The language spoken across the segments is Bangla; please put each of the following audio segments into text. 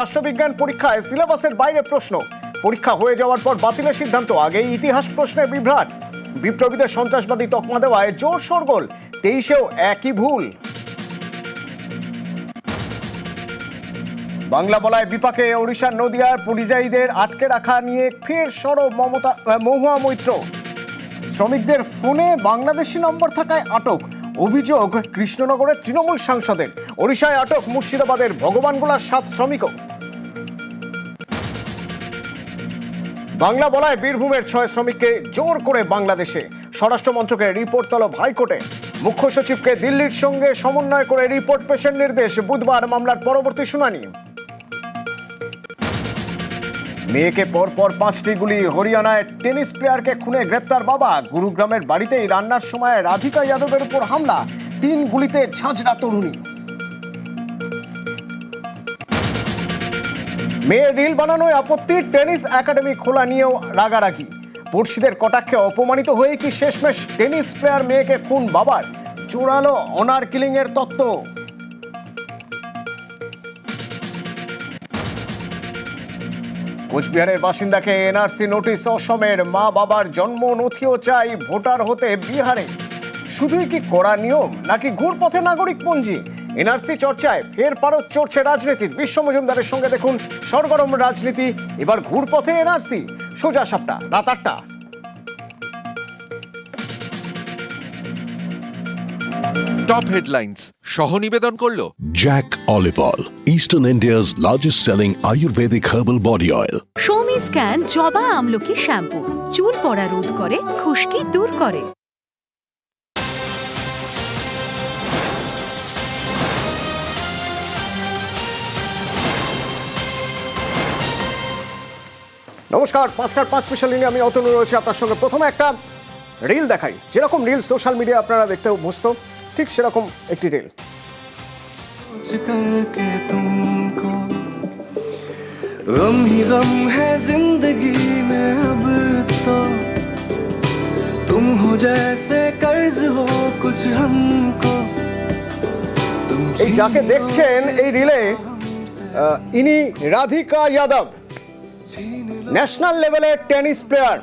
রাষ্ট্রবিজ্ঞান পরীক্ষায় সিলেবাসের বাইরে প্রশ্ন। পরীক্ষা হয়ে যাওয়ার পর বাতিলের সিদ্ধান্ত, আগেই ইতিহাস প্রশ্নে বিভ্রাট। বিপ্লবীদের সন্ত্রাসবাদী তকমা দেওয়ায় জোর শোরগোল, তেইশেও একই ভুল। বাংলা বলায় বিপাকে ওড়িশার নদিয়ার পরিযায়ীদের আটকে রাখা নিয়ে ফের সরব মমতা মহুয়া মৈত্র। শ্রমিকদের ফোনে বাংলাদেশি নম্বর থাকায় আটক। অভিযোগ, কৃষ্ণনগরের তৃণমূল সাংসদের। ওড়িশায় আটক মুর্শিদাবাদের ভগবানগোলার সাত শ্রমিকও। বাংলা বলায় বীরভূমের ছয় শ্রমিককে জোর করে বাংলাদেশে। স্বরাষ্ট্র মন্ত্রকের রিপোর্ট তলব হাইকোর্টে। মুখ্য সচিবকে দিল্লির সঙ্গে সমন্বয় করে রিপোর্ট পেশের নির্দেশ বুধবার মামলার পরবর্তী শুনানি। মেয়েকে পরপর পাঁচটি গুলি হরিয়ানায় টেনিস প্লেয়ারকে খুনে গ্রেপ্তার বাবা। গুরুগ্রামের বাড়িতেই রান্নার সময় রাধিকা যাদবের উপর হামলা। তিন গুলিতে ঝাঁঝরা তরুণী। মেয়ে রিল বানানোয় আপত্তি, টেনিস একাডেমি খোলা নিয়েও রাগারাগি। পড়শিদের কটাক্ষে অপমানিত হয়ে কি শেষমেশ টেনিস প্লেয়ার মেয়েকে খুন বাবার? চূড়ালো অনার কিলিং এর তত্ত্ব। কোচবিহারের বাসিন্দাকে এনআরসি নোটিশ অসমের মা বাবার জন্ম নথিও চাই ভোটার হতে বিহারে। শুধুই কি কড়া নিয়ম, নাকি ঘুরপথে নাগরিক পঞ্জি এনআরসি চর্চায় ফের পারত চড়ছে রাজনীতির বিশ্ব মজুমদারের সঙ্গে দেখুন সরগরম রাজনীতি। এবার ঘুরপথে এনআরসি। সোজা সাপটা রাত আটটা টপ হেডলাইন্স সহ নিবেদন করল। Jack Olive Oil, Eastern India's largest selling Ayurvedic herbal body oil. সৌমি স্ক্যান জবা আমলকি শ্যাম্পু চুল পড়া রোধ করে খুশকি দূর করে। নমস্কার পাঁচটার পাঁচ স্পেশাল নিয়ে আমি অতনু রয়েছে আপনার সঙ্গে প্রথমে একটা রিল দেখাই যেরকম রিল সোশ্যাল মিডিয়া আপনারা দেখতে অভ্যস্ত ঠিক সেরকম একটি রিল सोच करके तुमको गम ही गम है जिंदगी में अब तो तुम हो जैसे कर्ज हो कुछ हमको तुम এই যাকে দেখছেন এই রিলে আহ, ইনি রাধিকা যাদব ন্যাশনাল লেভেলের টেনিস প্লেয়ার।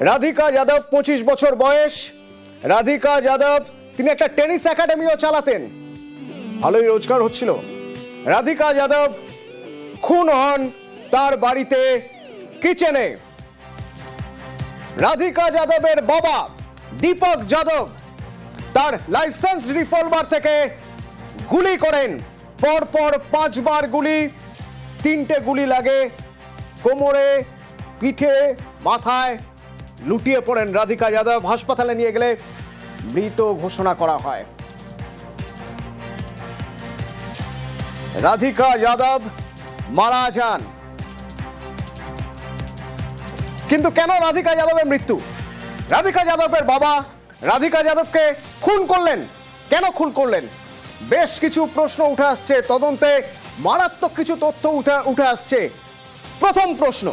রাধিকা যাদব, পঁচিশ বছর বয়স। রাধিকা যাদব, তিনি একটা টেনিস একাডেমিও চালাতেন। ভালোই রোজগার হচ্ছিল। রাধিকা যাদব খুন হন তার বাড়িতে কিচেনে। রাধিকা যাদবের বাবা দীপক যাদব তার লাইসেন্স রিভলভার থেকে গুলি করেন। পরপর পাঁচবার গুলি, তিনটে গুলি লাগে। কোমরে, পিঠে, মাথায় লুটিয়ে পড়েন রাধিকা যাদব। হাসপাতালে নিয়ে গেলে মৃত ঘোষণা করা হয়। রাধিকা যাদব মারা যান। কিন্তু কেন রাধিকা যাদবের মৃত্যু? রাধিকা যাদবের বাবা রাধিকা যাদবকে খুন করলেন। কেন খুন করলেন? বেশ কিছু প্রশ্ন উঠে আসছে। তদন্তে মারাত্মক কিছু তথ্য উঠে উঠে আসছে। প্রথম প্রশ্ন।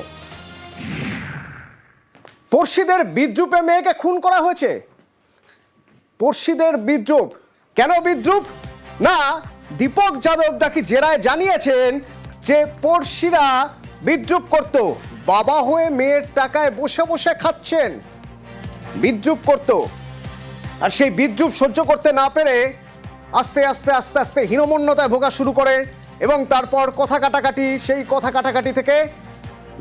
পড়শিদের বিদ্রুপে মেয়েকে খুন করা হয়েছে? পড়শিদের বিদ্রুপ। কেন বিদ্রুপ? না, দীপক যাদব নাকি জেরায় জানিয়েছেন যে পড়শিরা বিদ্রুপ করত। বাবা হয়ে মেয়ের টাকায় বসে বসে খাচ্ছেন। বিদ্রুপ করত। আর সেই বিদ্রুপ সহ্য করতে না পেরে আস্তে আস্তে আস্তে আস্তে হীনমন্যতায় ভোগা শুরু করে। এবং তারপর কথা কাটাকাটি, সেই কথা কাটাকাটি থেকে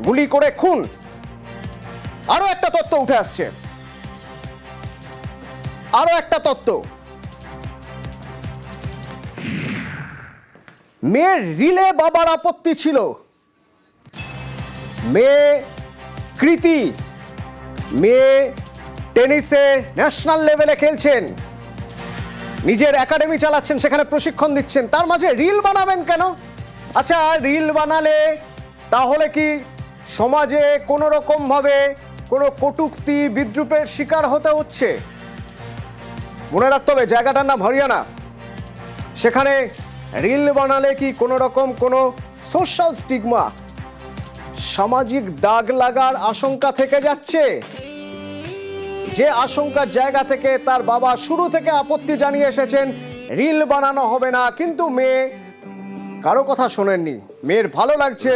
গুলি করে খুন। আরও একটা তত্ত্ব উঠে আসছে। আরও একটা তত্ত্ব। মেয়ের রিলে বাবার আপত্তি ছিল। মেয়ে কৃতি। মেয়ে টেনিসে ন্যাশনাল লেভেলে খেলছেন। নিজের একাডেমি চালাচ্ছেন, সেখানে প্রশিক্ষণ দিচ্ছেন, তার মাঝে রিল বানাবেন কেন? আচ্ছা রিল বানালে তাহলে কি সমাজে কোনো রকমভাবে কোনো কটুক্তি, বিদ্রুপের শিকার হতে হচ্ছে? মনে রাখতে হবে, জায়গাটার নাম হরিয়ানা। সেখানে রিল বানালে কি কোনো রকম কোনো সোশ্যাল স্টিগমা? সামাজিক দাগ লাগার আশঙ্কা থেকে যাচ্ছে? যে আশঙ্কার জায়গা থেকে তার বাবা শুরু থেকে আপত্তি জানিয়ে এসেছেন, রিল বানানো হবে না, কিন্তু মেয়ে কারও কথা শোনেননি। মেয়ের ভালো লাগছে,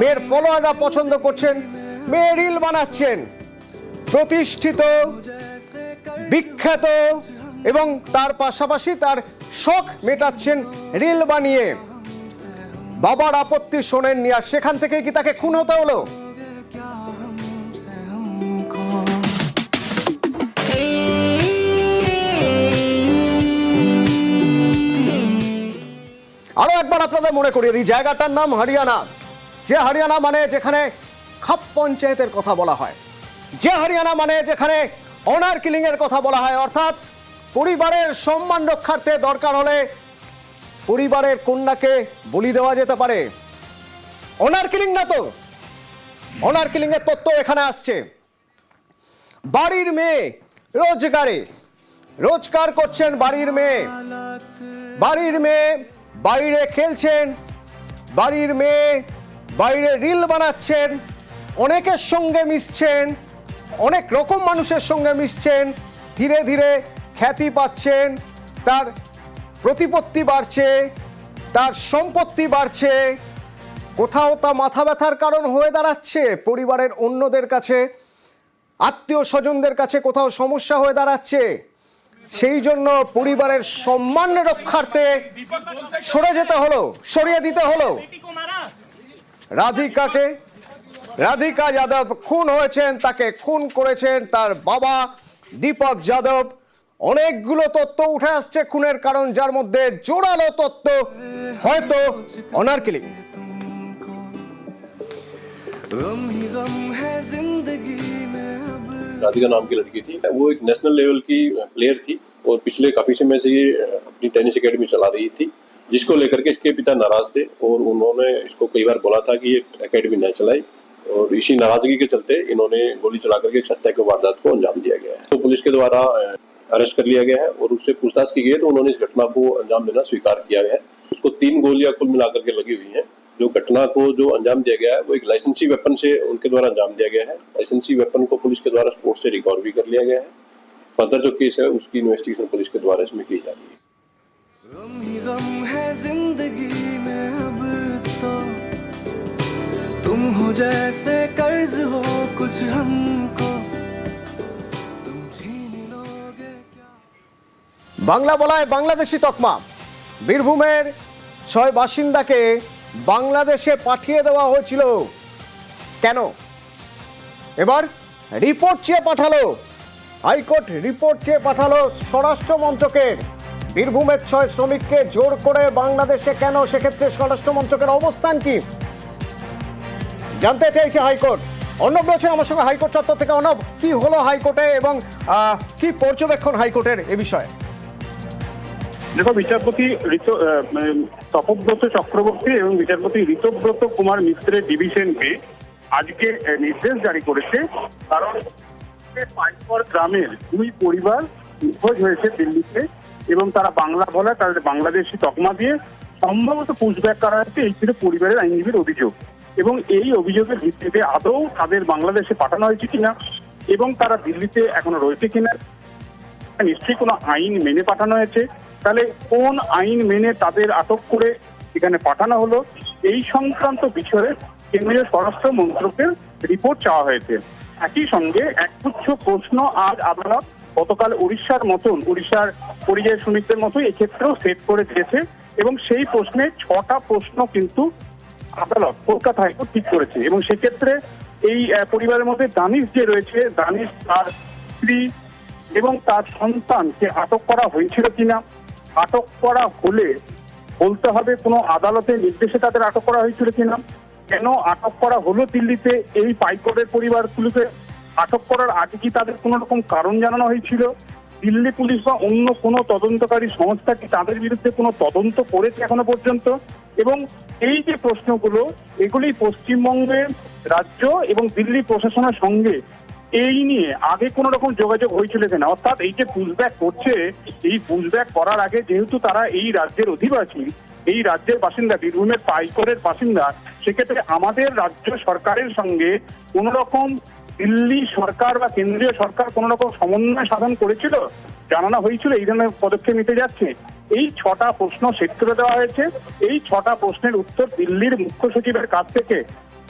মেয়ের ফলোয়াররা পছন্দ করছেন, মেয়ে রিল বানাচ্ছেন। প্রতিষ্ঠিত, বিখ্যাত এবং তার পাশাপাশি তার শখ মেটাচ্ছেন রিল বানিয়ে। বাবার আপত্তি শোনেননি, আর সেখান থেকে কি তাকে খুন হতে হলো? আরও একবার আপনাদের মনে করিয়ে দিই, জায়গাটার নাম হরিয়ানা। যে হরিয়ানা মানে যেখানে খাপ পঞ্চায়েতের কথা বলা হয়। যে হরিয়ানা মানে যেখানে অনার কিলিং এর কথা বলা হয়, অর্থাৎ পরিবারের সম্মান রক্ষার্থে দরকার হলে পরিবারের কন্যাকে বলি দেওয়া যেতে পারে। অনার কিলিং না তো? অনার কিলিং এর তত্ত্ব এখানে আসছে। বাড়ির মেয়ে রোজগারে। রোজগার করছেন বাড়ির মেয়ে। বাড়ির মেয়ে বাইরে খেলছেন, বাড়ির মেয়ে বাইরে রিল বানাচ্ছেন, অনেকের সঙ্গে মিশছেন, অনেক রকম মানুষের সঙ্গে মিশছেন, ধীরে ধীরে খ্যাতি পাচ্ছেন, তার প্রতিপত্তি বাড়ছে, তার সম্পত্তি বাড়ছে, কোথাও তা মাথা ব্যথার কারণ হয়ে দাঁড়াচ্ছে, পরিবারের অন্যদের কাছে, আত্মীয় স্বজনদের কাছে কোথাও সমস্যা হয়ে দাঁড়াচ্ছে। সেই জন্য পরিবারের সম্মান রক্ষার্থে সরে যেতে হলো, সরিয়ে দিতে হলো। রাধিকাকে, রাধিকা যাদব খুন হয়েছেন, তাকে খুন করেছেন তার বাবা দীপক যাদব। অনেকগুলো তত্ত্ব উঠে আসছে খুনের কারণ, যার মধ্যে জোরালো তত্ত্ব হয়তো অনার রম হি রম জিন্দগি মে राधिका नाम की लड़की थी। वो एक नेशनल लेवल की प्लेयर थी और पिछले काफ़ी समय से ये अपनी टेनिस एकेडमी चला रही थी, जिसको लेकर के इसके पिता नाराज़ थे और उन्होंने इसको कई बार बोला था कि ये एकेडमी न चलाई और इसी नाराज़गी के चलते इन्होंने गोली चला करके हत्या के वारदात को अंजाम दिया गया है। तो पुलिस के द्वारा अरेस्ट कर लिया गया है और उससे पूछताछ की गई है तो उन्होंने इस घटना को अंजाम देना स्वीकार किया गया है। उसको तीन गोलियाँ कुल मिलाकर के लगी हुई हैं। जो घटना को जो अंजाम दिया गया है वो एक लाइसेंसी वेपन से उनके द्वारा अंजाम दिया गया है लाइसेंसी वेपन को पुलिस के द्वारा स्पोर्ट से रिकवर भी कर लिया गया है फर्दर जो केस है उसकी इन्वेस्टिगेशन पुलिस के द्वारा इसमें की जा रही है गम ही गम है जिंदगी में अब तो तुम हो जैसे कर्ज हो कुछ हमको तुम छीन लोगे क्या বাংলা বলায় বাংলাদেশি তকমা বীরভূমের ছয় বাসিন্দাকে বাংলাদেশে পাঠিয়ে দেওয়া হয়েছিল। কেন? এবার রিপোর্ট চেয়ে পাঠালো। হাইকোর্ট রিপোর্ট চেয়ে পাঠালো স্বরাষ্ট্র মন্ত্রকের। বীরভূমের ছয় শ্রমিককে জোর করে বাংলাদেশে কেন? সেক্ষেত্রে স্বরাষ্ট্র মন্ত্রকের অবস্থান কি? জানতে চাইছে হাইকোর্ট। অর্ণব রয়েছে আমার সঙ্গে হাইকোর্ট চত্বর থেকে। অর্ণব, কি হলো হাইকোর্টে এবং কি পর্যবেক্ষণ হাইকোর্টের এ বিষয়ে? দেখো, বিচারপতি ঋত তপব্রত চক্রবর্তী এবং বিচারপতি ঋতব্রত কুমার মিত্রের ডিভিশনকে আজকে নির্দেশ জারি করেছে। কারণ পাইকর গ্রামের দুই পরিবার নিখোঁজ হয়েছে দিল্লিতে এবং তারা বাংলা বলা, তাদের বাংলাদেশি তকমা দিয়ে সম্ভবত পুষব্যাক করা হয়েছে এই ছিল পরিবারের আইনজীবীর অভিযোগ। এবং এই অভিযোগের ভিত্তিতে আদৌ তাদের বাংলাদেশে পাঠানো হয়েছে কিনা এবং তারা দিল্লিতে এখনও রয়েছে কিনা, নিশ্চয়ই কোনো আইন মেনে পাঠানো হয়েছে। তাহলে কোন আইন মেনে তাদের আটক করে এখানে পাঠানো হলো? এই সংক্রান্ত বিষয়ে কেন্দ্রীয় স্বরাষ্ট্র মন্ত্রকের রিপোর্ট চাওয়া হয়েছে। একই সঙ্গে একগুচ্ছ প্রশ্ন আজ আদালত গতকাল উড়িষ্যার মতন, উড়িষ্যার পরিযায়ী শ্রমিকদের মতোই এক্ষেত্রেও সেট করে দিয়েছে এবং সেই প্রশ্নে ছটা প্রশ্ন কিন্তু আদালত কলকাতা হাইকোর্ট ঠিক করেছে। এবং সেক্ষেত্রে এই পরিবারের মধ্যে দানিশ যে রয়েছে, দানিশ তার স্ত্রী এবং তার সন্তানকে আটক করা হয়েছিল কিনা আটক করা হলে বলতে হবে কোনো আদালতের নির্দেশে তাদের আটক করা হয়েছিল কিনা? কেন আটক করা হলো দিল্লিতে? এই পাইকোটের পরিবারগুলোকে আটক করার আগে কি তাদের কোনো রকম কারণ জানানো হয়েছিল? দিল্লি পুলিশ বা অন্য কোনো তদন্তকারী সংস্থা কি তাদের বিরুদ্ধে কোনো তদন্ত করেছে এখনও পর্যন্ত? এবং এই যে প্রশ্নগুলো, এগুলি পশ্চিমবঙ্গের রাজ্য এবং দিল্লি প্রশাসনের সঙ্গে এই নিয়ে আগে কোন রকম যোগাযোগ হয়েছিল কিনা? অর্থাৎ এই যে পুশব্যাক করছে, এই পুশব্যাক করার আগে যেহেতু তারা এই রাজ্যের অধিবাসী, এই রাজ্যের বাসিন্দা, বীরভূমের পাইকরের বাসিন্দা, সেক্ষেত্রে আমাদের রাজ্য সরকারের সঙ্গে কোন রকম দিল্লি সরকার বা কেন্দ্রীয় সরকার কোন রকম সমন্বয় সাধন করেছিল? জানানো হয়েছিল, এই ধরনের পদক্ষেপ নিতে যাচ্ছে। এই ছটা প্রশ্ন সেট করে দেওয়া হয়েছে। এই ছটা প্রশ্নের উত্তর দিল্লির মুখ্য সচিবের কাছ থেকে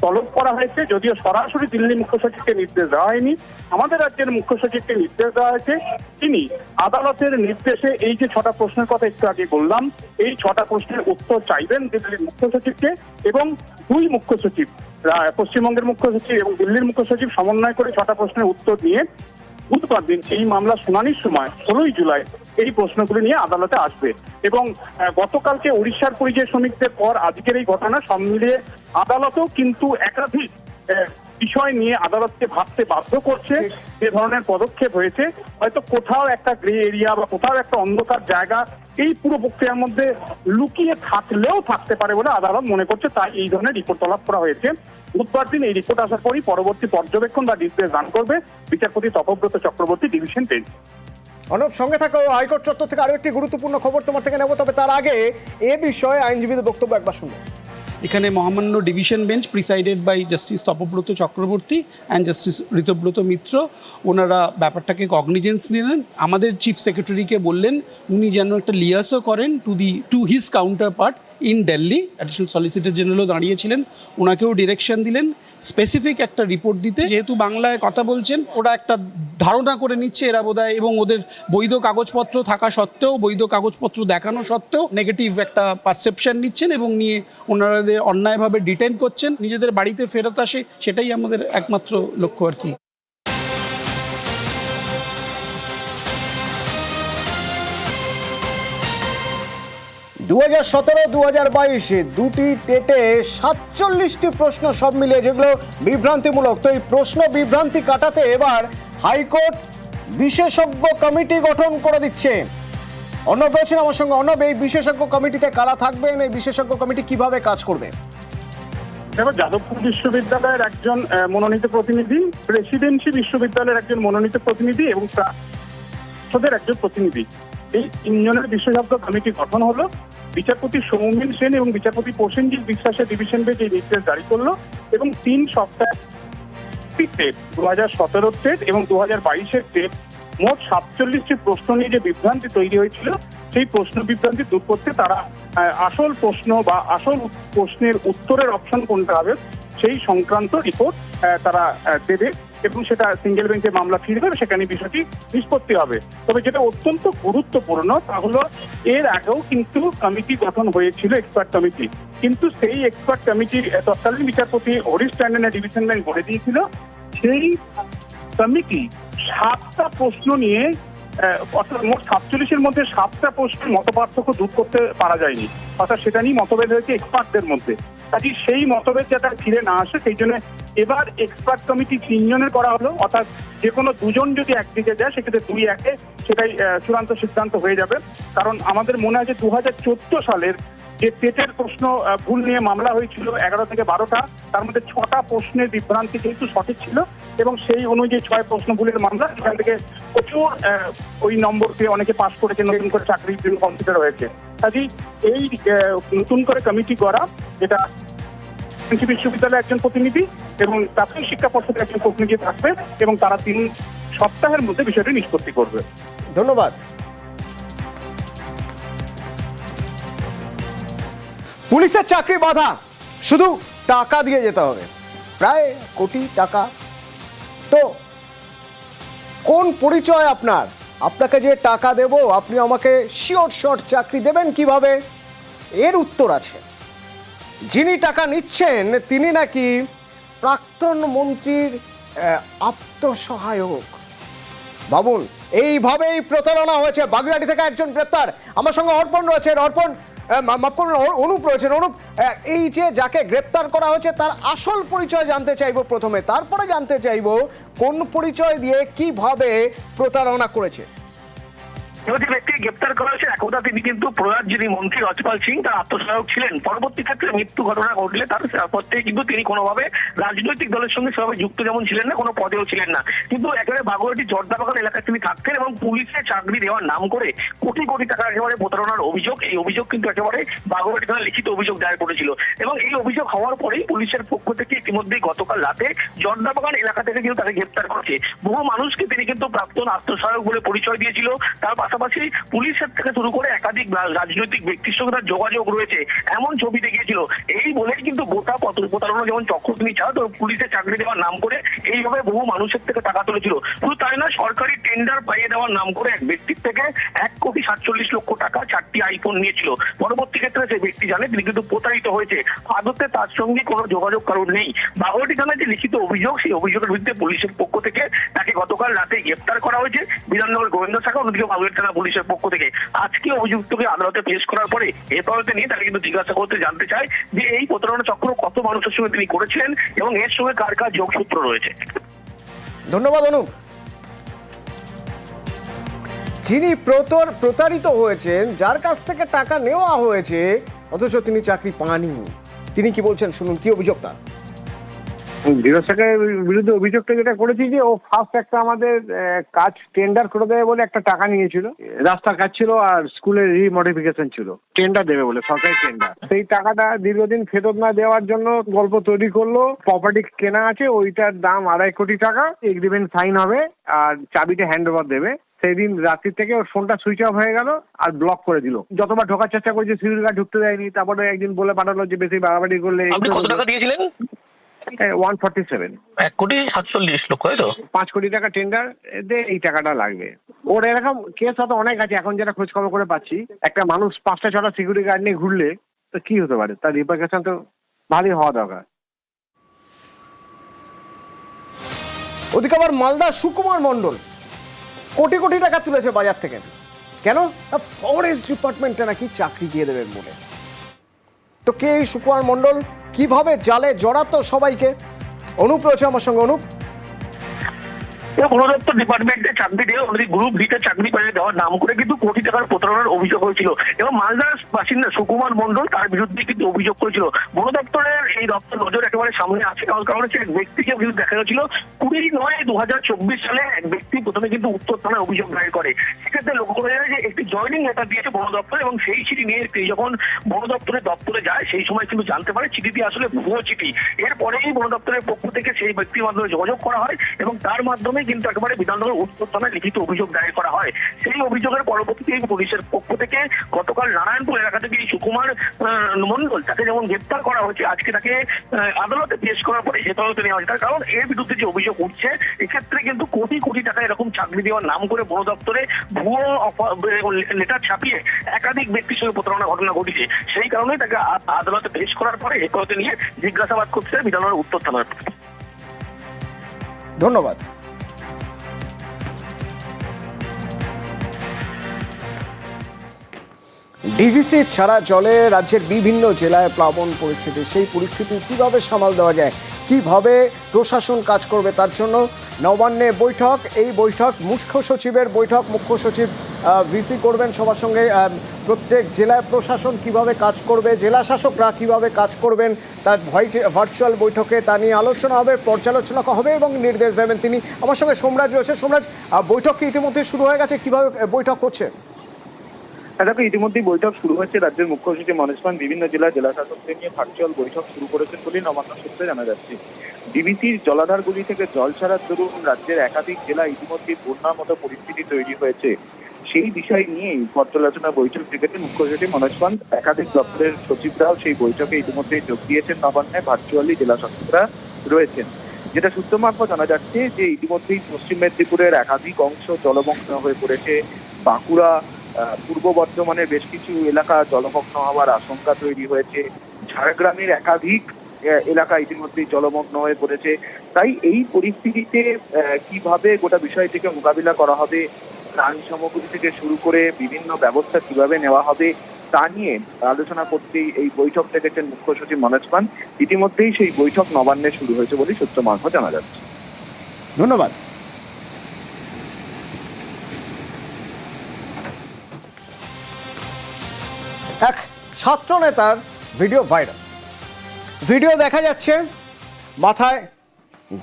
তলব করা হয়েছে, যদিও সরাসরি দিল্লি মুখ্য সচিবকে নির্দেশ দেওয়া হয়নি, আমাদের রাজ্যের মুখ্য সচিবকে নির্দেশ দেওয়া হয়েছে। তিনি আদালতের নির্দেশে এই যে ছটা প্রশ্নের কথা একটু আগে বললাম, এই ছটা প্রশ্নের উত্তর চাইবেন দিল্লির মুখ্য সচিবকে এবং দুই মুখ্য সচিব পশ্চিমবঙ্গের মুখ্য সচিব এবং দিল্লির মুখ্য সচিব সমন্বয় করে ছটা প্রশ্নের উত্তর নিয়ে বুধবার দিন এই মামলা শুনানির সময় ষোলোই জুলাই এই প্রশ্নগুলি নিয়ে আদালতে আসবে। এবং গতকালকে উড়িষ্যার পরিযায়ী শ্রমিকদের পর আজকের এই ঘটনা সব মিলিয়ে আদালতেও কিন্তু একাধিক বিষয় নিয়ে আদালতকে ভাবতে বাধ্য করছে যে ধরনের পদক্ষেপ হয়েছে। হয়তো কোথাও একটা গ্রে এরিয়া বা কোথাও একটা অন্ধকার জায়গা এই পুরো প্রক্রিয়ার মধ্যে লুকিয়ে থাকলেও থাকতে পারে বলে আদালত মনে করছে। তাই এই ধরনের রিপোর্ট তলব করা হয়েছে। বুধবার দিন এই রিপোর্ট আসার পরই পরবর্তী পর্যবেক্ষণ বা নির্দেশ দান করবে বিচারপতি তপব্রত চক্রবর্তী ডিভিশন বেঞ্চ। অনুপ সঙ্গে থাকো হাইকোর্ট চত্বর থেকে আরও একটি গুরুত্বপূর্ণ খবর তোমার থেকে নেব তবে তার আগে এ বিষয়ে আইনজীবীদের বক্তব্য একবার শুনব। এখানে মহামান্য division bench presided by justice Tapabrata Chakraborty and justice Ritabrata Mitra. ওনারা ব্যাপারটাকে কগনিজেন্স নিলেন। আমাদের চিফ সেক্রেটারিকে বললেন, উনি যেন একটা লিয়াসও করেন to the to his counterpart in Delhi additional solicitor জেনারেলও দাঁড়িয়েছিলেন। ওনাকেও ডিরেকশন দিলেন। স্পেসিফিক একটা রিপোর্ট দিতে। যেহেতু বাংলায় কথা বলছেন, ওরা একটা ধারণা করে নিচ্ছে এরা বোধহয়, এবং ওদের বৈধ কাগজপত্র থাকা সত্ত্বেও, বৈধ কাগজপত্র দেখানো সত্ত্বেও নেগেটিভ একটা পারসেপশন নিচ্ছেন এবং নিয়ে ওনারাদের অন্যায়ভাবে ডিটেন করছেন। নিজেদের বাড়িতে ফেরত আসে, সেটাই আমাদের একমাত্র লক্ষ্য আর কি। দু হাজার সতেরো দু হাজার বাইশে, দুটি টেটে সাতচল্লিশটি প্রশ্ন সব মিলিয়ে যেগুলো বিভ্রান্তিমূলক। তো এই প্রশ্ন বিভ্রান্তি কাটাতে এবার হাইকোর্ট বিশেষজ্ঞ কমিটি গঠন করে দিচ্ছে। অর্ণব রয়েছেন আমার সঙ্গে অর্ণব, এই বিশেষজ্ঞ কমিটিতে কারা থাকবেন? এই বিশেষজ্ঞ কমিটি কীভাবে কাজ করবে? দেখো, যাদবপুর বিশ্ববিদ্যালয়ের একজন মনোনীত প্রতিনিধি, প্রেসিডেন্সি বিশ্ববিদ্যালয়ের একজন মনোনীত প্রতিনিধি এবং একজন প্রতিনিধি। এই তিনজনের বিশেষজ্ঞ কমিটি গঠন হলো। বিচারপতি সৌমিন সেন এবং বিচারপতি প্রসেনজিৎ বিশ্বাসের ডিভিশন বেঞ্চ এই নির্দেশ জারি করল এবং তিন সপ্তাহ টেট দু হাজার সতেরো টেট এবং দু হাজার বাইশের টেট মোট সাতচল্লিশটি প্রশ্ন নিয়ে যে বিভ্রান্তি তৈরি হয়েছিল, সেই প্রশ্ন বিভ্রান্তি দূর করতে তারা আসল প্রশ্ন বা আসল প্রশ্নের উত্তরের অপশন কোনটা হবে, সেই সংক্রান্ত রিপোর্ট তারা দেবে। এবং সেটা সিঙ্গেল বেঞ্চে মামলা ফিরবে সেখানে বিষয়টি নিষ্পত্তি হবে। তবে যেটা অত্যন্ত গুরুত্বপূর্ণ তা হলো এর আগেও কিন্তু কমিটি গঠন হয়েছিল এক্সপার্ট কমিটি কিন্তু সেই এক্সপার্ট কমিটির আহ, তৎকালীন বিচারপতি হরিশ ট্যান্ডনের ডিভিশন বেঞ্চ গড়ে দিয়েছিল। সেই কমিটি সাতটা প্রশ্ন নিয়ে অর্থাৎ মোট সাতচল্লিশের মধ্যে সাতটা প্রশ্নের মত দূর করতে পারা যায়নি। অর্থাৎ সেটা নিয়ে মতভেদ হয়েছে এক্সপার্টদের মধ্যে। কাজে সেই মতভেদ যাতে ফিরে না আসে, সেই জন্য এবার এক্সপার্ট কমিটি তিনজনের করা হলো। অর্থাৎ যে কোনো দুজন যদি একদিকে যায়, সেক্ষেত্রে দুই একে সেটাই চূড়ান্ত সিদ্ধান্ত হয়ে যাবে। কারণ আমাদের মনে হয় যে দু হাজার চোদ্দ সালের যে টেটের প্রশ্ন ভুল নিয়ে মামলা হয়েছিল এগারো থেকে বারোটা, তার মধ্যে ছটা প্রশ্নের বিভ্রান্তি যেহেতু সঠিক ছিল এবং সেই অনুযায়ী ছয় প্রশ্ন ভুলের মামলা, সেখান থেকে প্রচুর ওই নম্বর পেয়ে অনেকে পাশ করেছে, নতুন করে চাকরির জন্য কনসিডার হয়েছে কাজেই এই নতুন করে কমিটি করা, যেটা বিশ্ববিদ্যালয়ের একজন প্রতিনিধি এবং প্রাথমিক শিক্ষা পর্ষদের একজন প্রতিনিধি থাকবে এবং তারা তিন সপ্তাহের মধ্যে বিষয়টি নিষ্পত্তি করবে। ধন্যবাদ। পুলিশের চাকরি বাধা। শুধু টাকা দিয়ে যেতে হবে। প্রায় কোটি টাকা। তো, কোন পরিচয় আপনার? আপনাকে যে টাকা দেব, আপনি আমাকে শিওর শর্ট চাকরি দেবেন কীভাবে? এর উত্তর আছে। যিনি টাকা নিচ্ছেন, তিনি নাকি প্রাক্তন মন্ত্রীর আত্মসহায়ক। ভাবুন, এইভাবেই প্রতারণা হয়েছে বাগুইয়াটি থেকে একজন গ্রেপ্তার। আমার সঙ্গে অর্পণ রয়েছেন। অর্পণ আহ, মা- মাফ করবেন, অনুপ রয়েছেন অনুপ এই যে যাকে গ্রেপ্তার করা হয়েছে তার আসল পরিচয় জানতে চাইব প্রথমে। তারপরে জানতে চাইব কোন পরিচয় দিয়ে কীভাবে প্রতারণা করেছে। এবার যে ব্যক্তিকে গ্রেপ্তার করা হয়েছে, একদা তিনি কিন্তু প্রয়াত যিনি মন্ত্রী রজপাল সিং, তার আত্মসহায়ক ছিলেন। পরবর্তী ক্ষেত্রে মৃত্যু ঘটনা ঘটলে তার পর থেকে কিন্তু তিনি কোনোভাবে রাজনৈতিক দলের সঙ্গে সেভাবে যুক্ত যেমন ছিলেন না, কোনো পদেও ছিলেন না। কিন্তু একেবারে বাগুয়াটি জর্দাবাগান এলাকায় তিনি থাকতেন এবং পুলিশে চাকরি দেওয়ার নাম করে কোটি কোটি টাকা একেবারে প্রতারণার অভিযোগ। এই অভিযোগ কিন্তু একেবারে বাগুয়াটি থানায় লিখিত অভিযোগ দায়ের করেছিল। এবং এই অভিযোগ হওয়ার পরেই পুলিশের পক্ষ থেকে ইতিমধ্যেই গতকাল রাতে জর্দাবাগান এলাকা থেকে কিন্তু তাকে গ্রেপ্তার করেছে। বহু মানুষকে তিনি কিন্তু প্রাক্তন আত্মসহায়ক বলে পরিচয় দিয়েছিল। তার পাশাপাশি পুলিশের থেকে শুরু করে একাধিক রাজনৈতিক ব্যক্তির সঙ্গে তার যোগাযোগ রয়েছে। এমন ছবি দেখিয়েছিল। এই বলেই কিন্তু গোটা প্রতারণা যেমন চক্র তিনি চাও তো পুলিশে চাকরি দেওয়ার নাম করে এইভাবে বহু মানুষের থেকে টাকা তুলেছিল। শুধু তাই না সরকারি টেন্ডার পাইয়ে দেওয়ার নাম করে এক ব্যক্তির থেকে এক কোটি সাতচল্লিশ লক্ষ টাকা চারটি আইফোন নিয়েছিল। পরবর্তী ক্ষেত্রে সেই ব্যক্তি জানে তিনি কিন্তু প্রতারিত হয়েছে। আদতে তার সঙ্গে কোনো যোগাযোগ কারণ নেই। বাগরটি থানায় যে লিখিত অভিযোগ, সেই অভিযোগের বিরুদ্ধে পুলিশের পক্ষ থেকে তাকে গতকাল রাতে গ্রেপ্তার করা হয়েছে। বিধাননগর গোবিন্দ শাখা অন্যদিকে বাগরটি থানা পুলিশের পক্ষ থেকে। আজকে অভিযুক্তকে আদালতে পেশ করার পরে হেফাজতে নিয়ে তাকে কিন্তু জিজ্ঞাসা করতে জানতে চায় যে এই প্রতারণা চক্র কত মানুষের সঙ্গে তিনি করেছিলেন এবং এর সঙ্গে কার কার যোগসূত্র রয়েছে। ধন্যবাদ অনুপ যিনি প্রতর প্রতারিত হয়েছেন, যার কাছ থেকে টাকা নেওয়া হয়েছে, অথচ তিনি চাকরি পাননি। তিনি কি বলছেন? শুনুন, কি অভিযোগ তার? শেখের বিরুদ্ধে অভিযোগটা যেটা করেছি যে ও ফার্স্ট একটা আমাদের কাজ টেন্ডার করে দেবে বলে একটা টাকা নিয়েছিল। রাস্তার কাজ ছিল আর স্কুলের রিমডিফিকেশন ছিল। টেন্ডার দেবে বলে সরকারি টেন্ডার সেই টাকাটা দীর্ঘদিন ফেরত না দেওয়ার জন্য গল্প তৈরি করল। প্রপার্টি কেনা আছে ওইটার দাম আড়াই কোটি টাকা এগ্রিমেন্ট সাইন হবে আর চাবিটা হ্যান্ড ওভার দেবে। সেই দিন রাত্রি থেকে ওর ফোনটা সুইচ অফ হয়ে গেল আর ব্লক করে দিল। যতবার ঢোকার চেষ্টা করেছে সিকিউরিটি গার্ড ঢুকতে দেয়নি। তারপরে একদিন বলে পাঠালো যে বেশি বাড়াবাড়ি করলে ওয়ান ফর্টি সেভেন এক কোটি সাতচল্লিশ লক্ষ তাই তো? পাঁচ কোটি টাকা টেন্ডার দে এই টাকাটা লাগবে। ওর এরকম কেস হয়তো অনেক আছে এখন যেটা খোঁজ খবর করে পাচ্ছি একটা মানুষ পাঁচটা ছটা সিকিউরিটি গার্ড নিয়ে ঘুরলে তো কি হতে পারে? তার রিপার্কেশন তো ভালোই হওয়া দরকার। ওদিকে আবার মালদা সুকুমার মণ্ডল। কোটি কোটি টাকা তুলেছে বাজার থেকে। কেন? ফরেস্ট ডিপার্টমেন্টে নাকি চাকরি দিয়ে দেবেন বলে। তো কে এই সুকুমার মণ্ডল? কীভাবে জালে জড়াতো সবাইকে? অনুপ রয়েছে আমার সঙ্গে অনুপ। দপ্তর ডিপার্টমেন্টে চাকরি দিয়ে অন্যদিকে গ্রুপ ডিতে চাকরি পেয়ে দেওয়ার নাম করে কিন্তু কোটি টাকার প্রতারণার অভিযোগ হয়েছিল। এবং মালদার বাসিন্দা সুকুমার মণ্ডল তার বিরুদ্ধে কিন্তু অভিযোগ করেছিল। বন দপ্তরের এই দপ্তর নজর একেবারে সামনে আছে, কারণ কারণ হচ্ছে ব্যক্তিকে কিন্তু দেখা গেছিল কুড়ি নয় দু সালে এক ব্যক্তি প্রথমে কিন্তু উত্তর থানায় অভিযোগ দায়ের করে। সেক্ষেত্রে লক্ষ্য করা যায় যে একটি জয়নিং লেটার দিয়েছে বন দপ্তর এবং সেই চিঠি নিয়ে যখন বন দপ্তরের দপ্তরে যায়, সেই সময় কিন্তু জানতে পারে চিঠিটি আসলে ভুয়ো চিঠি। এরপরেই বন দপ্তরের পক্ষ থেকে সেই ব্যক্তির মাধ্যমে যোগাযোগ করা হয় এবং তার মাধ্যমে কিন্তু একেবারে বিধাননগর উত্তর থানায় লিখিত অভিযোগ দায়ের করা হয়। সেই অভিযোগের পরবর্তীতে পুলিশের পক্ষ থেকে গতকাল নারায়ণপুর এলাকা থেকে সুকুমার আহ, মণ্ডল তাকে যেমন গ্রেপ্তার করা হয়েছে আজকে তাকে আদালতে পেশ করার পরে হেফাজতে নেওয়া হয়েছে। কারণ এর বিরুদ্ধে যে অভিযোগ উঠছে এক্ষেত্রে কিন্তু কোটি কোটি টাকা এরকম চাকরি দেওয়ার নাম করে বন দপ্তরে ভুয়ো লেটার ছাপিয়ে একাধিক ব্যক্তির সঙ্গে প্রতারণা ঘটনা ঘটেছে। সেই কারণেই তাকে আদালতে পেশ করার পরে হেফাজতে নিয়ে জিজ্ঞাসাবাদ করছে বিধাননগর উত্তর থানার ধন্যবাদ। ডিভিসি ছাড়া জলে রাজ্যের বিভিন্ন জেলায় প্লাবন পরিস্থিতি, সেই পরিস্থিতি কীভাবে সামাল দেওয়া যায়, কীভাবে প্রশাসন কাজ করবে তার জন্য নবান্নে বৈঠক। এই বৈঠক মুখ্য সচিবের বৈঠক, মুখ্য সচিব ভিসি করবেন সবার সঙ্গে প্রত্যেক জেলায় প্রশাসন কীভাবে কাজ করবে, জেলা শাসকরা কীভাবে কাজ করবেন, তার ভার্চুয়াল বৈঠকে তা নিয়ে আলোচনা হবে, পর্যালোচনা হবে এবং নির্দেশ দেবেন তিনি। আমার সঙ্গে সোমরাজ রয়েছে। সোমরাজ বৈঠক কি ইতিমধ্যে শুরু হয়ে গেছে? কীভাবে বৈঠক হচ্ছে? দেখো, ইতিমধ্যেই বৈঠক শুরু হয়েছে। রাজ্যের মুখ্য সচিব মনোজ পান বিভিন্ন জেলার জেলা শাসকদের নিয়ে ভার্চুয়াল বৈঠক শুরু করেছেন বলে নবান্ন সূত্রে জানা যাচ্ছে। ডিবিসির জলাধারগুলি থেকে জল ছাড়ার দরুন রাজ্যের একাধিক জেলা ইতিমধ্যেই বন্যার মতো পরিস্থিতি তৈরি হয়েছে। সেই বিষয় নিয়েই পর্যালোচনা বৈঠক ডেকেছেন মুখ্য সচিব মনোজ পান একাধিক দপ্তরের সচিবরাও সেই বৈঠকে ইতিমধ্যেই যোগ দিয়েছেন নবান্নে। ভার্চুয়ালি জেলা শাসকরা রয়েছেন। যেটা সূত্র মারফত জানা যাচ্ছে যে ইতিমধ্যেই পশ্চিম মেদিনীপুরের একাধিক অংশ জলমগ্ন হয়ে পড়েছে। বাঁকুড়া পূর্ব বর্ধমানের বেশ কিছু এলাকা জলমগ্ন হওয়ার আশঙ্কা তৈরি হয়েছে। ঝাড়গ্রামের একাধিক এলাকা ইতিমধ্যেই জলমগ্ন হয়ে পড়েছে। তাই এই পরিস্থিতিতে কীভাবে গোটা বিষয়টিকে মোকাবিলা করা হবে ত্রাণ সামগ্রী থেকে শুরু করে বিভিন্ন ব্যবস্থা কীভাবে নেওয়া হবে, তা নিয়ে আলোচনা করতেই এই বৈঠক ডেকেছেন মুখ্য সচিব মনোজ পান ইতিমধ্যেই সেই বৈঠক নবান্নে শুরু হয়েছে বলে সূত্র মারফত জানা যাচ্ছে। ধন্যবাদ। এক ছাত্র নেতার ভিডিও ভাইরাল। ভিডিও দেখা যাচ্ছে মাথায়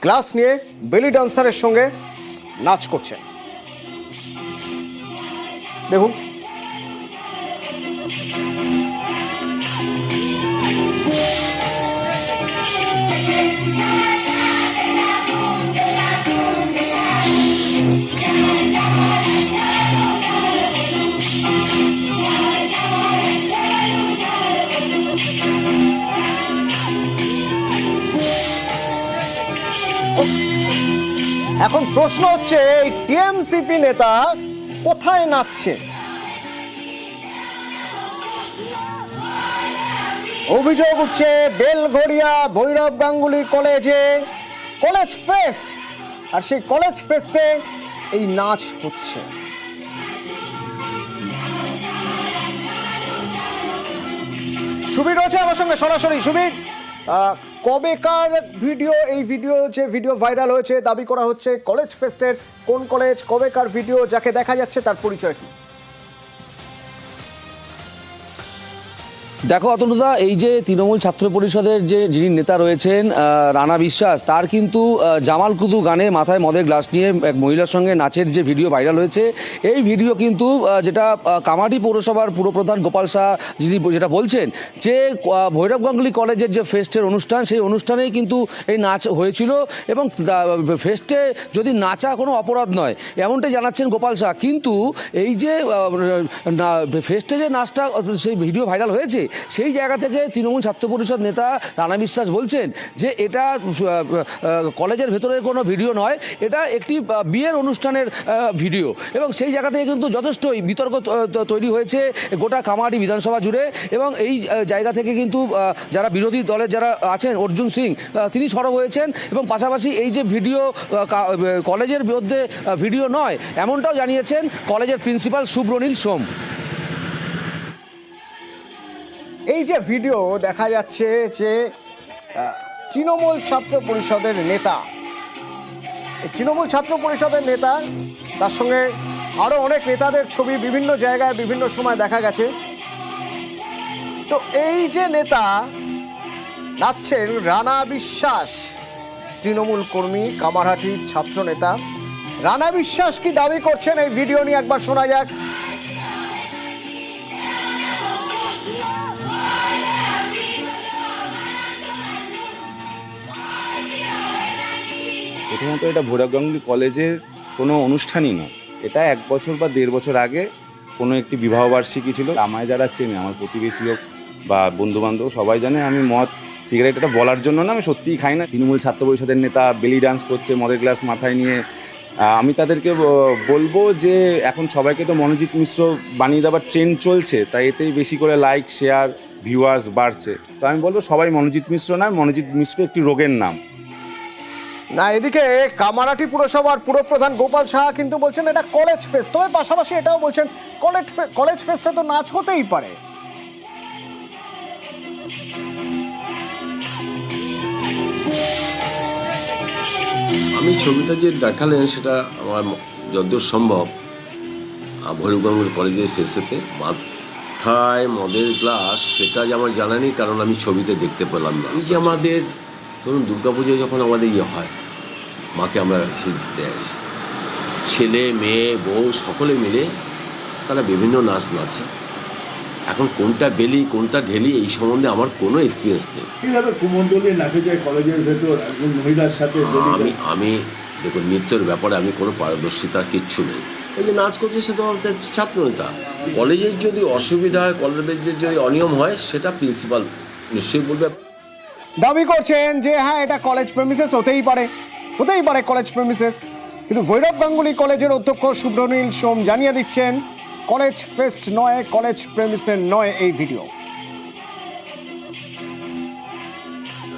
গ্লাস নিয়ে বেলি ডান্সারের সঙ্গে নাচ করছে। দেখুন। এখন প্রশ্ন হচ্ছে, এই টিএমসিপি নেতা কোথায় নাচছে? অভিযোগ উঠছে, বেলঘড়িয়া ভৈরব গাঙ্গুলি কলেজে কলেজ ফেস্ট, আর সেই কলেজ ফেস্টে এই নাচ হচ্ছে। সুবীর রয়েছে আমার সঙ্গে, সরাসরি সুবীর। কবেকার ভিডিও, এই ভিডিও যে ভিডিও ভাইরাল হয়েছে, দাবি করা হচ্ছে কলেজ ফেস্টের কোন কলেজ কবেকার ভিডিও যাকে দেখা যাচ্ছে তার পরিচয় কি? দেখো অতনুদা এই যে তৃণমূল ছাত্র পরিষদের যে যিনি নেতা রয়েছেন রানা বিশ্বাস, তার কিন্তু জামাল কুদু গানে মাথায় মদের গ্লাস নিয়ে এক মহিলার সঙ্গে নাচের যে ভিডিও ভাইরাল হয়েছে, এই ভিডিও কিন্তু যেটা কামারহাটি পৌরসভার পুরপ্রধান গোপাল শাহ যিনি যেটা বলছেন যে ভৈরব গাঙ্গুলি কলেজের যে ফেস্টের অনুষ্ঠান, সেই অনুষ্ঠানেই কিন্তু এই নাচ হয়েছিল এবং ফেস্টে যদি নাচা কোনো অপরাধ নয় এমনটাই জানাচ্ছেন গোপাল শাহ। কিন্তু এই যে ফেস্টে যে নাচটা সেই ভিডিও ভাইরাল হয়েছে সেই জায়গা থেকে তৃণমূল ছাত্র পরিষদ নেতা রানা বিশ্বাস বলছেন যে এটা কলেজের ভেতরে কোনো ভিডিও নয় এটা একটি বিয়ের অনুষ্ঠানের ভিডিও। এবং সেই জায়গা থেকে কিন্তু যথেষ্টই বিতর্ক তৈরি হয়েছে গোটা কামারহাটি বিধানসভা জুড়ে। এবং এই জায়গা থেকে কিন্তু যারা বিরোধী দলের যারা আছেন অর্জুন সিং তিনি সরব হয়েছেন। এবং পাশাপাশি এই যে ভিডিও কলেজের আহ, ভিডিও নয় এমনটাও জানিয়েছেন কলেজের প্রিন্সিপাল সুব্রনীল সোম। এই যে ভিডিও দেখা যাচ্ছে যে তৃণমূল ছাত্র পরিষদের নেতা তৃণমূল ছাত্র পরিষদের নেতা, তার সঙ্গে আরও অনেক নেতাদের ছবি বিভিন্ন জায়গায় বিভিন্ন সময় দেখা গেছে। তো এই যে নেতা নাচছেন রানা বিশ্বাস, তৃণমূল কর্মী কামারহাটির ছাত্র নেতা। রানা বিশ্বাস কি দাবি করছেন? এই ভিডিও নিয়ে একবার শোনা যাক। প্রথমত এটা ভৈরব গাঙ্গুলি কলেজের কোনো অনুষ্ঠানই নয়। এটা এক বছর বা দেড় বছর আগে কোনো একটি বিবাহবার্ষিকী ছিল। আমায় যারা চেনে, আমার প্রতিবেশী হোক বা বন্ধুবান্ধব সবাই জানে আমি মদ, সিগারেট এটা বলার জন্য না, আমি সত্যিই খাই না। তৃণমূল ছাত্র পরিষদের নেতা বেলি ডান্স করছে, মদের গ্লাস মাথায় নিয়ে। আমি তাদেরকে বলব যে এখন সবাইকে তো মনোজিৎ মিশ্র বানিয়ে দেওয়ার ট্রেন্ড চলছে তাই এতেই বেশি করে লাইক শেয়ার ভিউয়ার্স বাড়ছে। তো আমি বলব সবাই মনোজিৎ মিশ্র নয়, মনোজিৎ মিশ্র একটি রোগের নাম। না এদিকে কামারাটি পুরসভার পুরপ্রধান গোপাল সাহা কিন্তু বলছেন এটা কলেজ ফেস্ট তবে পাশাপাশি এটাও বলছেন কলেজ কলেজ ফেস্টে তো নাচ হতেই পারে। আমি ছবিটা যে দেখালেন সেটা আমার যতদূর সম্ভব আহ, ভৈরব কলেজের ফেসেতে মাথায় মদের গ্লাস সেটা যে আমার জানা নেই কারণ আমি ছবিতে দেখতে পেলাম না। এই যে আমাদের ধরুন দুর্গাপুজোয় যখন আমাদের ইয়ে হয় মাকে আমরা সিদ্ধি দেয় ছেলে মেয়ে বউ সকলে মিলে তারা বিভিন্ন নাচ নাচে। এখন কোনটা বেলি কোনটা ঢেলি এই সম্বন্ধে আমার কোনো এক্সপিরিয়েন্স নেই। কুমন্ডলী নাচে যায় কলেজের ভেতর একজন মহিলার সাথে আমি আমি দেখুন নৃত্যের ব্যাপারে আমি কোনো পারদর্শিতা কিচ্ছু নেই। এই যে নাচ করছে সে তো আমাদের ছাত্র নেতা। কলেজের যদি অসুবিধা হয় কলেজের যদি অনিয়ম হয় সেটা প্রিন্সিপাল নিশ্চয়ই বলবে। দাবি করছেন যে হ্যাঁ এটা কলেজ প্রেমিসেস হতেই পারে হতেই পারে কলেজ প্রেমিসেস কিন্তু ভৈরব গাঙ্গুলি কলেজের অধ্যক্ষ সুব্রনীল সোম জানিয়ে দিচ্ছেন কলেজ ফেস্ট নয় কলেজ প্রেমিসের নয় এই ভিডিও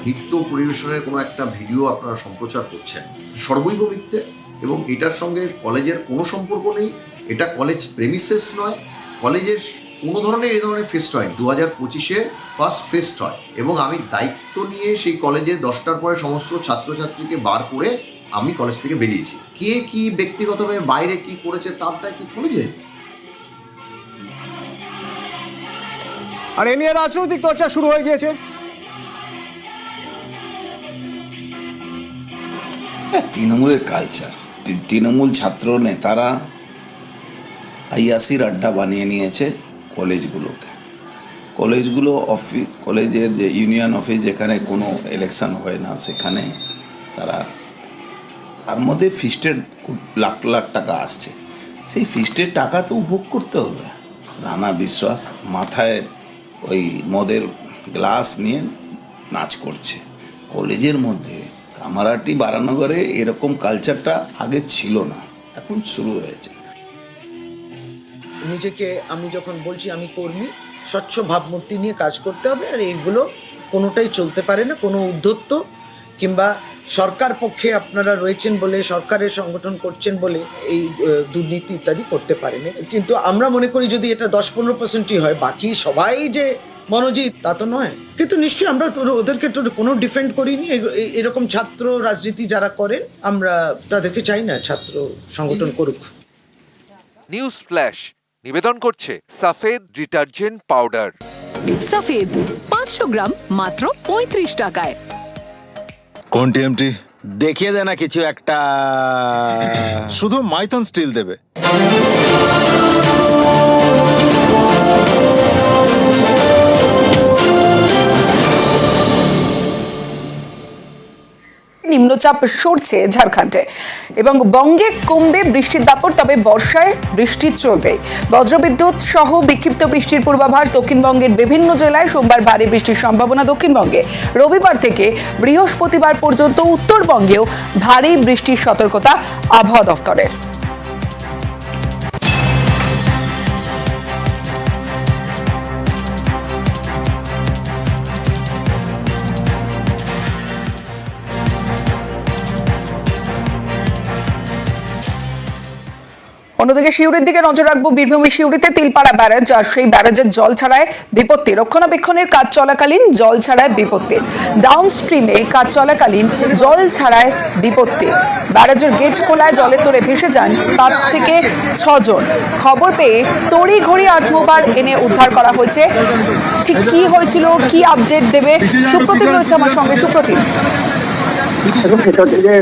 নৃত্য পরিবেশনের কোনো একটা ভিডিও আপনারা সম্প্রচার করছেন। সর্বৈব মিথ্যে এবং এটার সঙ্গে কলেজের কোনো সম্পর্ক নেই। এটা কলেজ প্রেমিসেস নয় কলেজের কোনো ধরনের এই ধরনের ফেস্ট হয় দু হাজার পঁচিশে ফার্স্ট ফেস্ট হয় এবং আমি দায়িত্ব নিয়ে সেই কলেজে দশটার পরে সমস্ত ছাত্রছাত্রীকে বার করে আমি কলেজ থেকে বেরিয়েছি। কে কি ব্যক্তিগতভাবে বাইরে কি করেছে তার দায় কি কলেজে আর এ নিয়ে রাজনৈতিক চর্চা শুরু হয়ে গিয়েছে। হ্যাঁ, তৃণমূলের কালচার তৃণমূল ছাত্র নেতারা আইয়াসির আড্ডা বানিয়ে নিয়েছে। কলেজগুলোকে। কলেজগুলো অফিস কলেজের যে ইউনিয়ন অফিস যেখানে কোনো ইলেকশন হয় না, সেখানে তারা, তার মধ্যে ফিস্টের লাখ লাখ টাকা আসছে। সেই ফিস্টের টাকা তো উপভোগ করতে হবে। রানা বিশ্বাস মাথায় ওই মদের গ্লাস নিয়ে নাচ করছে। কলেজের মধ্যে কামারাটি বারানগরে এরকম কালচারটা আগে ছিল না, এখন শুরু হয়েছে। নিজেকে আমি যখন বলছি আমি কর্মী স্বচ্ছ ভাবমূর্তি নিয়ে কাজ করতে হবে আর এইগুলো কোনোটাই চলতে পারে না কোনো উদ্ধত্ত কিংবা সরকার পক্ষে আপনারা রয়েছেন বলে সরকারের সংগঠন করছেন বলে এই দুর্নীতি ইত্যাদি করতে পারেনি। কিন্তু আমরা মনে করি যদি এটা দশ পনেরো পার্সেন্টই হয় বাকি সবাই যে মনোজিৎ তা তো নয়। কিন্তু নিশ্চয়ই আমরা ওদেরকে তো কোনো ডিফেন্ড করিনি। এরকম ছাত্র রাজনীতি যারা করেন আমরা তাদেরকে চাই না ছাত্র সংগঠন করুক। News flash. নিবেদন করছে সাফেদ ডিটারজেন্ট পাউডার। সাফেদ পাঁচশো গ্রাম মাত্র পঁয়ত্রিশ টাকায়। কোন টিএমটি? দেখিয়ে দে না কিছু একটা। শুধু মাইথন স্টিল দেবে। নিম্নচাপ সরছে ঝাড়খণ্ডে। এবং বঙ্গে কমবে বৃষ্টির দাপট, তবে বর্ষায় বৃষ্টি চলবে। বজ্রবিদ্যুৎ সহ বিক্ষিপ্ত বৃষ্টির পূর্বাভাস দক্ষিণবঙ্গের বিভিন্ন জেলায়। সোমবার ভারী বৃষ্টির সম্ভাবনা দক্ষিণবঙ্গে। রবিবার থেকে বৃহস্পতিবার পর্যন্ত উত্তরবঙ্গেও ভারী বৃষ্টির সতর্কতা আবহাওয়া দফতরের। অন্যদিকে শিউরির দিকে নজর রাখব বীরভূমের শিউরিতে তিলপাড়া ব্যারেজ, আর সেই ব্যারেজের জল ছাড়ায় বিপত্তি। রক্ষণাবেক্ষণের কাজ চলাকালীন জল ছাড়ায় বিপত্তি। ডাউন স্ট্রিমে কাজ চলাকালীন জল ছাড়ায় বিপত্তি। ব্যারেজের গেট খোলায় জলে তোরে ভেসে যান পাঁচ থেকে ছজন। খবর পেয়ে তড়ি ঘড়ি আত্মবার এনে উদ্ধার করা হয়েছে। ঠিক কি হয়েছিল, কি আপডেট দেবে? সুপ্রতিম রয়েছে আমার সঙ্গে। সুপ্রতিম। এবং সেটা হচ্ছে যে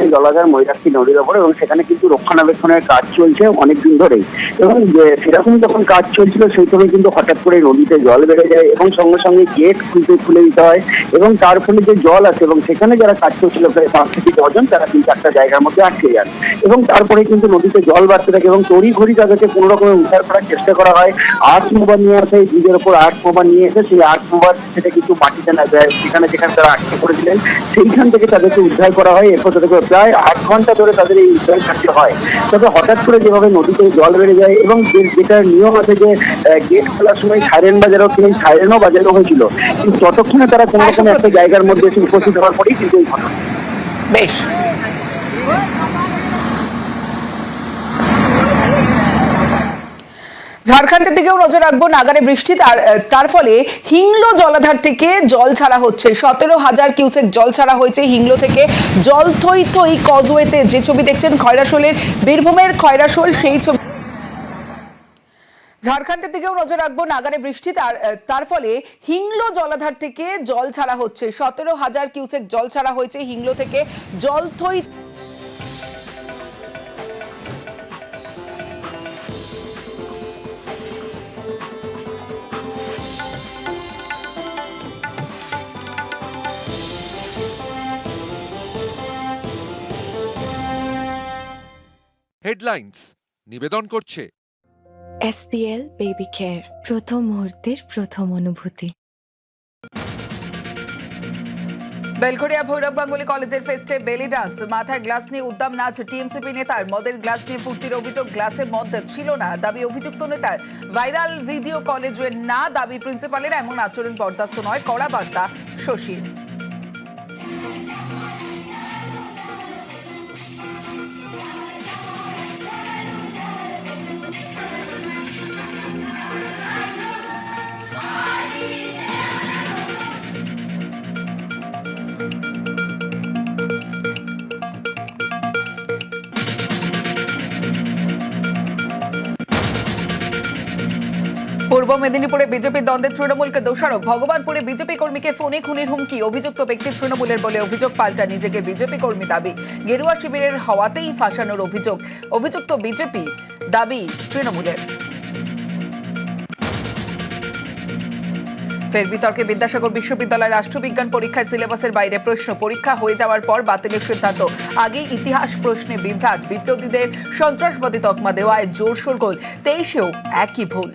যে জলাধার মৈরাক্ষী নদীর ওপর এবং সেখানে কিন্তু রক্ষণাবেক্ষণের কাজ চলছে অনেকদিন ধরেই। এবং সেরকম যখন কাজ চলছিল, সেই সময় কিন্তু হঠাৎ করে নদীতে জল বেড়ে যায় এবং সঙ্গে সঙ্গে গেট খুলতে খুলে দিতে হয় এবং তার ফলে যে জল আছে এবং সেখানে যারা কাজ করছিল, প্রায় পাঁচ থেকে ছজন, তারা তিন চারটা জায়গার মধ্যে আটকে যান। এবং তারপরে কিন্তু নদীতে জল বাড়তে থাকে এবং তড়ি ঘড়ি তাদেরকে কোনো রকমে উদ্ধার করার চেষ্টা করা হয়। আর্ট মোবার নিয়ে আসে ব্রিজের ওপর আর্ট মোবার নিয়ে এসে সেই আর্ট মোবার সেটা কিন্তু মাটিতে না যায়। সেখানে যেখানে তারা আটকে পড়েছিলেন সেইখান থেকে তাদেরকে উদ্ধার করা হয়। এরপর তাদেরকে প্রায় আট ঘণ্টা ধরে তাদের এই উদ্ধার কার্য হয়। তবে হঠাৎ করে যেভাবে নদীতে জল বেড়ে যায় এবং যেটার যেটা নিয়ম আছে যে গেট খোলার সময় সাইরেন বাজারও সেই সাইরেনও বাজানো হয়েছিল। কিন্তু ততক্ষণে তারা কোনো রকম একটা জায়গার মধ্যে এসে উপস্থিত হওয়ার পরেই কিন্তু এই ঘটনা। বেশ। ঝাড়খণ্ডের দিকেও নজর রাখব, নাগারে বৃষ্টি তার ফলে হিংলো জলাধার থেকে জল ছাড়া হচ্ছে। সতেরো হাজার কিউসেক জল ছাড়া হয়েছে হিংলো থেকে। জল থই থই কজওয়েতে, যে ছবি দেখছেন খয়রাশোলের, বীরভূমের খয়রাশোল, সেই ছবি ঝাড়খণ্ডের দিকেও নজর রাখব, নাগারে বৃষ্টি তার তার ফলে হিংলো জলাধার থেকে জল ছাড়া হচ্ছে। সতেরো হাজার কিউসেক জল ছাড়া হয়েছে হিংলো থেকে। জল থই হেডলাইন্স নিবেদন করছে। এসপিএল বেবি কেয়ার প্রথম মুহূর্তের প্রথম অনুভূতি। বেলঘরিয়া ভৈরব গাঙ্গুলি কলেজের ফেস্টে বেলি ডান্স। মাথায় গ্লাস নিয়ে উদ্দাম নাচ টিএমসিপি নেতার। মদের গ্লাস নিয়ে ফুর্তির অভিযোগ গ্লাসে মদ ছিল না। দাবি অভিযুক্ত নেতার। ভাইরাল ভিডিও কলেজের না দাবি প্রিন্সিপালের এমন আচরণ বরদাস্ত নয় কড়া বার্তা শশীর। পূর্ব মেদিনীপুরে বিজেপি দ্বন্দ্বে তৃণমূলকে দোষারোপ। ভগবানপুরে বিজেপি কর্মীকে ফোনে খুনের হুমকি। অভিযুক্ত ব্যক্তি তৃণমূলের বলে অভিযোগ পাল্টা নিজেকে বিজেপি কর্মী দাবি। গেরুয়া শিবিরের হওয়াতেই ফাঁসানোর অভিযোগ। অভিযুক্ত বিজেপি দাবি তৃণমূলের। ফের বিতর্কে বিদ্যাসাগর বিশ্ববিদ্যালয় রাষ্ট্রবিজ্ঞান পরীক্ষায় সিলেবাসের বাইরে প্রশ্ন। পরীক্ষা হয়ে যাওয়ার পর বাতিলের সিদ্ধান্ত। আগেই ইতিহাস প্রশ্নে বিভ্রাট। বিপ্লবীদের সন্ত্রাসবাদী তকমা দেওয়ায় জোর শোরগোল তেইশেও একই ভুল।